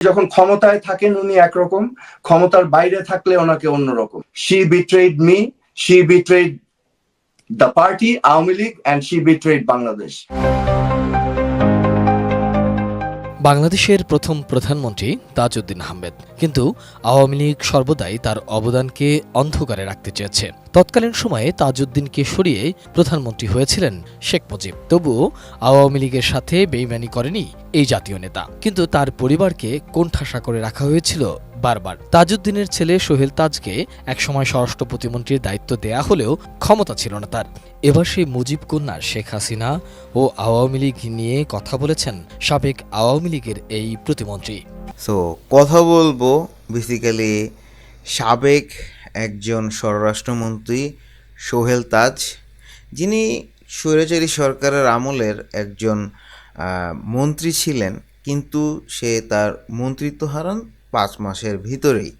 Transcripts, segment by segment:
যখন ক্ষমতায় থাকেন উনি একরকম, ক্ষমতার বাইরে থাকলে ওনাকে অন্যরকম। She betrayed me she betrayed the party Awami League and she betrayed Bangladesh. বাংলাদেশের প্রথম প্রধানমন্ত্রী তাজউদ্দিন আহমেদ কিন্তু আওয়ামী লীগ সর্বদাই তার অবদানকে অন্ধকারে রাখতে চেয়েছে। তৎকালীন সময়ে তাজউদ্দিনকে সরিয়ে প্রধানমন্ত্রী হয়েছিলেন শেখ মুজিব। তবুও আওয়ামী লীগের সাথে বেইমানি করেনি এই জাতীয় নেতা। কিন্তু তার পরিবারকে কোণঠাসা করে রাখা হয়েছিল বারবার। তাজউদ্দিনের ছেলে সোহেল তাজকে একসময় স্বরাষ্ট্র প্রতিমন্ত্রীর দায়িত্ব দেয়া হলেও ক্ষমতা ছিল না তার। এবার সেই মুজিব কন্যা শেখ হাসিনা ও আওয়ামী লীগ নিয়ে কথা বলেছেন সাবেক আওয়ামী লীগের এই প্রতিমন্ত্রী। সো কথা বলব বেসিক্যালি সাবেক একজন স্বরাষ্ট্রমন্ত্রী সোহেল তাজ, যিনি স্বৈরাচারী সরকারের আমলের একজন মন্ত্রী ছিলেন, কিন্তু সে তার মন্ত্রিত্ব হারান পাঁচ মাসের ভিতরেই।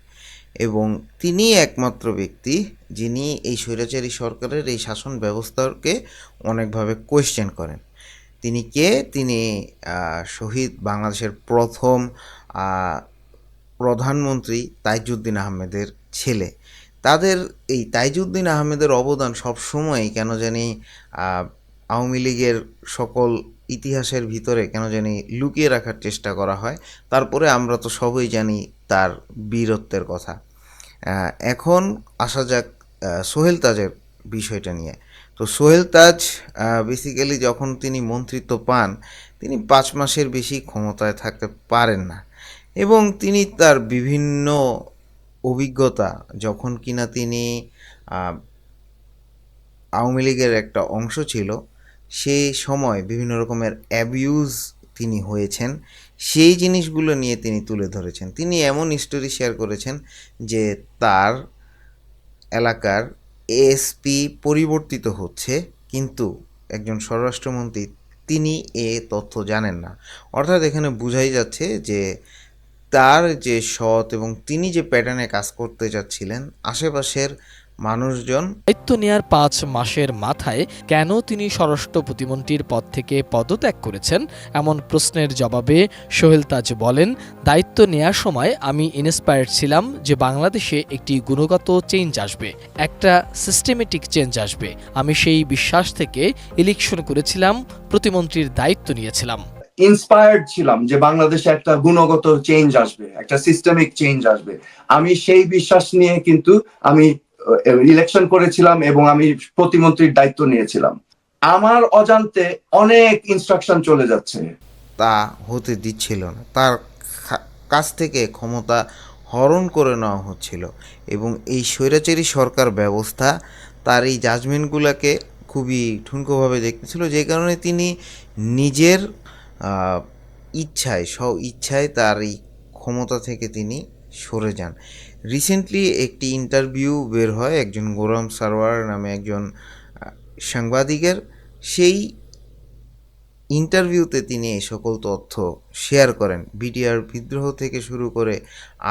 এবং তিনি একমাত্র ব্যক্তি যিনি এই স্বৈরাচারী সরকারের এই শাসন ব্যবস্থাকে অনেকভাবে কোয়েশ্চেন করেন। তিনি কে? তিনি শহীদ বাংলাদেশের প্রথম প্রধানমন্ত্রী তাইজুদ্দিন আহমেদের ছেলে। তাদের এই তাইজুদ্দিন আহমেদের অবদান সবসময় কেন জানি আওয়ামী লীগের সকল ইতিহাসের ভিতরে কেন জানি লুকিয়ে রাখার চেষ্টা করা হয়। তারপরে আমরা তো সবই জানি তার বীরত্বের কথা। এখন আসা যাক সোহেল তাজের বিষয়টা নিয়ে। তো সোহেল তাজ বেসিক্যালি যখন তিনি মন্ত্রিত্ব পান, তিনি পাঁচ মাসের বেশি ক্ষমতায় থাকতে পারেন না। এবং তিনি তার বিভিন্ন অভিজ্ঞতা যখন কিনা তিনি আওয়ামী লীগের একটা অংশ ছিল সেই সময় বিভিন্ন রকমের অ্যাবিউজ তিনি হয়েছেন, সেই জিনিসগুলো নিয়ে তিনি তুলে ধরেছেন। তিনি এমন স্টোরি শেয়ার করেছেন যে তার এলাকার এসপি পরিবর্তিত হচ্ছে, কিন্তু একজন স্বরাষ্ট্রমন্ত্রী, তিনি এ তথ্য জানেন না। অর্থাৎ এখানে বোঝাই যাচ্ছে যে তার যে সৎ এবং তিনি যে প্যাটার্নে কাজ করতে যাচ্ছিলেন, আশেপাশের মানুষজন দায়িত্ব নেয়ার পাঁচ মাসের মাথায় কেন তিনি স্বরাষ্ট্র প্রতিমন্ত্রীর পদ থেকে পদত্যাগ করেছেন? এমন প্রশ্নের জবাবে সোহেল তাজ বলেন, দায়িত্ব নেয়ার সময় আমি ইন্সপায়ার্ড ছিলাম যে বাংলাদেশে একটি গুণগত চেঞ্জ আসবে, একটা সিস্টেমেটিক চেঞ্জ আসবে। আমি সেই বিশ্বাস থেকে ইলেকশন করেছিলাম, প্রতিমন্ত্রীর দায়িত্ব নিয়েছিলাম। ইন্সপায়ার্ড ছিলাম যে বাংলাদেশে একটা গুণগত চেঞ্জ আসবে, একটা সিস্টেমিক চেঞ্জ আসবে। আমি সেই বিশ্বাস নিয়ে কিন্তু আমি ইলেকশন করেছিলাম এবং আমি প্রতিমন্ত্রীর দায়িত্ব নিয়েছিলাম। আমার অজান্তে অনেক ইনস্ট্রাকশন চলে যাচ্ছে। তা হতে দিচ্ছিল না। তার কাছ থেকে ক্ষমতা হরণ করে নেওয়া হচ্ছিল এবং এই স্বৈরাচারী সরকার ব্যবস্থা তার এই জাজমেন্টগুলোকে খুবই ঠুনকোভাবে দেখতেছিল, যে কারণে তিনি নিজের ইচ্ছায়, স্ব ইচ্ছায় তার এই ক্ষমতা থেকে তিনি সরে যান। রিসেন্টলি একটি ইন্টারভিউ বের হয় একজন গোরাম সারওয়ার নামে একজন সাংবাদিকের। সেই ইন্টারভিউতে তিনি এই সকল তথ্য শেয়ার করেন। বিডিআর বিদ্রোহ থেকে শুরু করে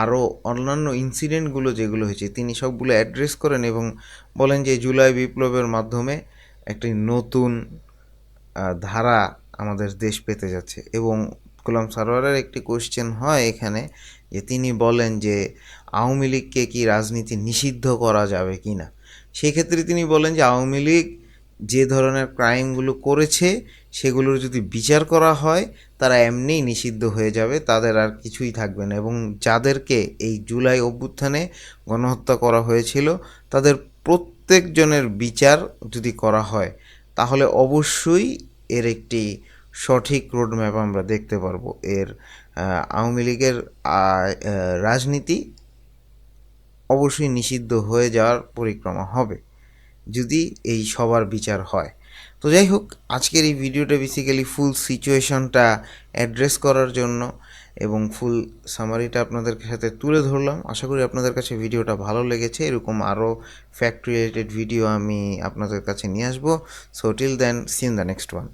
আরও অন্যান্য ইনসিডেন্টগুলো যেগুলো হয়েছে, তিনি সবগুলো অ্যাড্রেস করেন এবং বলেন যে, জুলাই বিপ্লবের মাধ্যমে একটি নতুন ধারা আমাদের দেশ পেতে যাচ্ছে। এবং গোলাম সারোয়ারের একটি কোশ্চেন হয় এখানে যে তিনি বলেন যে আওয়ামী লীগকে কি রাজনীতি নিষিদ্ধ করা যাবে কি না? সেক্ষেত্রে তিনি বলেন যে আওয়ামী লীগ যে ধরনের ক্রাইমগুলো করেছে, সেগুলোর যদি বিচার করা হয়, তারা এমনিই নিষিদ্ধ হয়ে যাবে, তাদের আর কিছুই থাকবে না। এবং যাদেরকে এই জুলাই অভ্যুত্থানে গণহত্যা করা হয়েছিল, তাদের প্রত্যেকজনের বিচার যদি করা হয়, তাহলে অবশ্যই এর একটি সঠিক রোডম্যাপ আমরা দেখতে পারব। এর আওয়ামী লীগের রাজনীতি অবশ্যই নিষিদ্ধ হয়ে যাওয়ার পরিক্রমা হবে, যদি এই সবার বিচার হয়। তো যাই হোক, আজকের এই ভিডিওটা বেসিক্যালি ফুল সিচুয়েশনটা অ্যাড্রেস করার জন্য এবং ফুল সামারিটা আপনাদের সাথে তুলে ধরলাম। আশা করি আপনাদের কাছে ভিডিওটা ভালো লেগেছে। এরকম আরও ফ্যাক্ট রিলেটেড ভিডিও আমি আপনাদের কাছে নিয়ে আসব। So till then see the next one